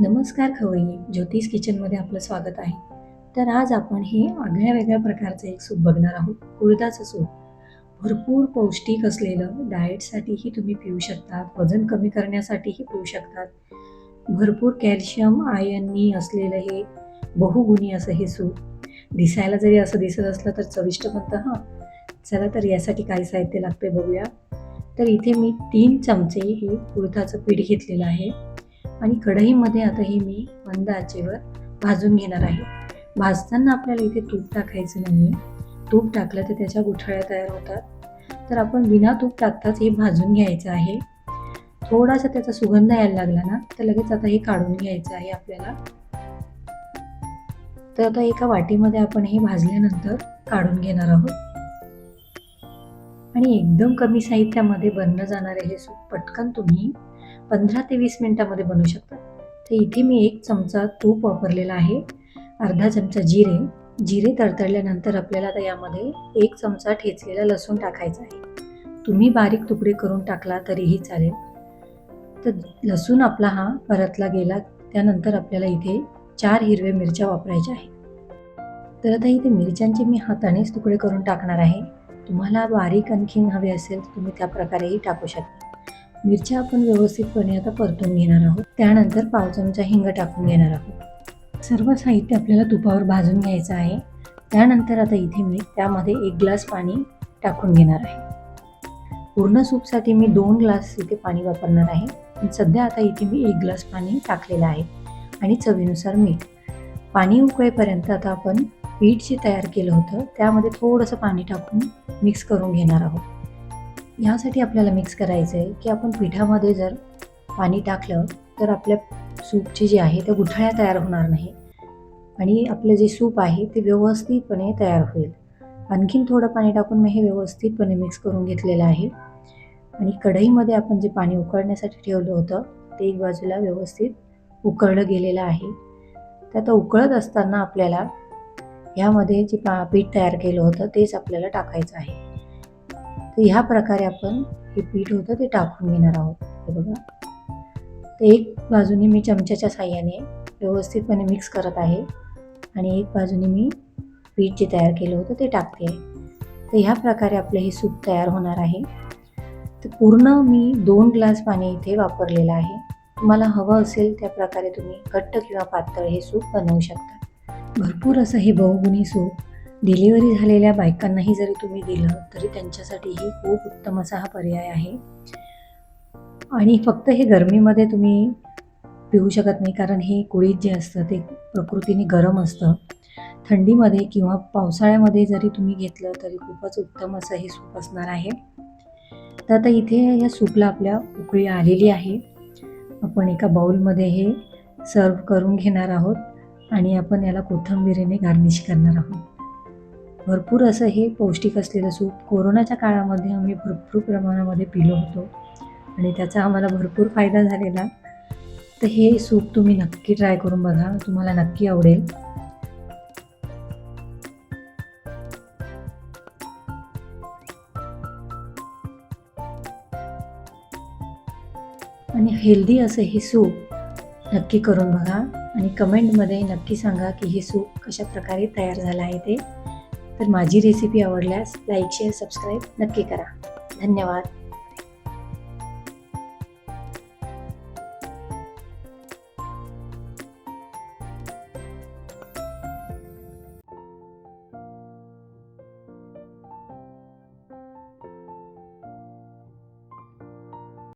नमस्कार खवय्ये ज्योतिष किचनमध्ये आपलं स्वागत आहे. तर आज आपण हे आगळ्या वेगळ्या प्रकारचं एक सूप बघणार आहोत कुळदाचं सूप. भरपूर पौष्टिक असलेलं डाएटसाठीही तुम्ही पिऊ शकतात वजन कमी करण्यासाठीही पिऊ शकतात. भरपूर कॅल्शियम आयननी असलेलं हे बहुगुणी असं हे सूप. दिसायला जरी असं दिसत असलं तर चविष्ट बनतं हां. चला तर यासाठी काय साहित्य लागते बघूया. तर इथे मी तीन चमचे हे कुळथाचं पीठ घेतलेलं आहे. आणि कढईमध्ये आता हे मी मंद आचेवर भाजून घेणार आहे. भाजताना आपल्याला इथे तूप टाकायचं नाही आहे तूप टाकलं तर त्याच्या गुठळ्या तयार होतात. तर आपण विना तूप टाकताच हे भाजून घ्यायचं आहे. थोडासा त्याचा सुगंध यायला लागला ना तर लगेच आता हे काढून घ्यायचं आहे आपल्याला. तर आता एका वाटीमध्ये आपण हे भाजल्यानंतर काढून घेणार आहोत. आणि एकदम कमी साहित्यामध्ये बनणं जाणारे हे सूप पटकन तुम्ही पंधरा ते वीस मिनिटामध्ये बनू शकतात. तर इथे मी एक चमचा तूप वापरलेला आहे. अर्धा चमचा जिरे. जिरे तडतडल्यानंतर आपल्याला आता यामध्ये एक चमचा ठेचलेला लसूण टाकायचा आहे. तुम्ही बारीक तुकडे करून टाकला तरीही चालेल. तर लसूण आपला हा परतला गेला. त्यानंतर आपल्याला इथे चार हिरव्या मिरच्या वापरायच्या आहेत. तर आता इथे मिरच्यांचे मी हातानेच तुकडे करून टाकणार आहे. तुम्हाला बारीक आणखीन हवे असेल तर तुम्ही त्या प्रकारेही टाकू शकता. मिरच्या आपण व्यवस्थितपणे आता परतून घेणार आहोत. त्यानंतर पाव चमचा हिंग टाकून घेणार आहोत. सर्व साहित्य आपल्याला तुपावर भाजून घ्यायचं आहे. त्यानंतर आता इथे मी त्यामध्ये एक ग्लास पाणी टाकून घेणार आहे. पूर्ण सूपसाठी मी दोन ग्लास इथे पाणी वापरणार आहे. पण सध्या आता इथे मी एक ग्लास पाणी टाकलेलं आहे आणि चवीनुसार मीठ. पाणी उकळेपर्यंत आता आपण पीठ जे तयार केलं होतं. त्यामध्ये थोडंसं पाणी टाकून मिक्स करून घेणार आहोत. ह्यासाठी आपल्याला मिक्स करायचं आहे की आपण पिठामध्ये जर पाणी टाकलं तर आपल्या सूपची जी आहे त्या गुठळ्या तयार होणार नाही. आणि आपलं जे सूप आहे ते व्यवस्थितपणे तयार होईल. आणखीन थोडं पाणी टाकून मी हे व्यवस्थितपणे मिक्स करून घेतलेलं आहे. आणि कढईमध्ये आपण जे पाणी उकळण्यासाठी ठेवलं होतं ते एक बाजूला व्यवस्थित उकळलं गेलेलं आहे. तर आता उकळत असताना आपल्याला ह्यामध्ये जे पा पीठ तयार केलं होतं तेच आपल्याला टाकायचं आहे. तर ह्या प्रकारे आपण हे पीठ होतं ते टाकून घेणार आहोत. हे बघा. तर एक बाजूने मी चमच्याच्या साह्याने व्यवस्थितपणे मिक्स करत आहे आणि एक बाजूने मी पीठ जे तयार केलं होतं ते टाकते. आहे तर ह्या प्रकारे आपलं हे सूप तयार होणार आहे. तर पूर्ण मी दोन ग्लास पाणी इथे वापरलेलं आहे. तुम्हाला हवं असेल त्या प्रकारे तुम्ही घट्ट किंवा पातळ हे सूप बनवू शकता. भरपूर असं हे बहुगुणी सूप डिलिव्हरी झालेल्या बायकांनाही जरी तुम्ही दिलं तरी त्यांच्यासाठीही खूप उत्तम असा हा पर्याय आहे. आणि फक्त हे गरमीमध्ये तुम्ही पिऊ शकत नाही कारण हे कुळीत जे असतं ते प्रकृतीने गरम असतं. थंडीमध्ये किंवा पावसाळ्यामध्ये जरी तुम्ही घेतलं तरी खूपच उत्तम असं हे सूप असणार आहे. तर आता इथे या सूपला आपल्या उकळी आलेली आहे. आपण एका बाऊलमध्ये हे सर्व करून घेणार आहोत आणि आपण याला कोथिंबिरीने गार्निश करणार आहोत. भरपूर असं हे पौष्टिक असलेलं सूप कोरोनाच्या काळामध्ये आम्ही भरपूर प्रमाणामध्ये पिलो होतो. आणि त्याचा आम्हाला भरपूर फायदा झालेला. तर हे सूप तुम्ही नक्की ट्राय करून बघा. तुम्हाला नक्की आवडेल. आणि हेल्दी असं हे सूप नक्की करून बघा. आणि कमेंटमध्ये नक्की सांगा की हे सूप कशा प्रकारे तयार झालं आहे ते. तर माझी रेसिपी आवडल्यास लाईक शेअर सबस्क्राईब नक्की करा. धन्यवाद.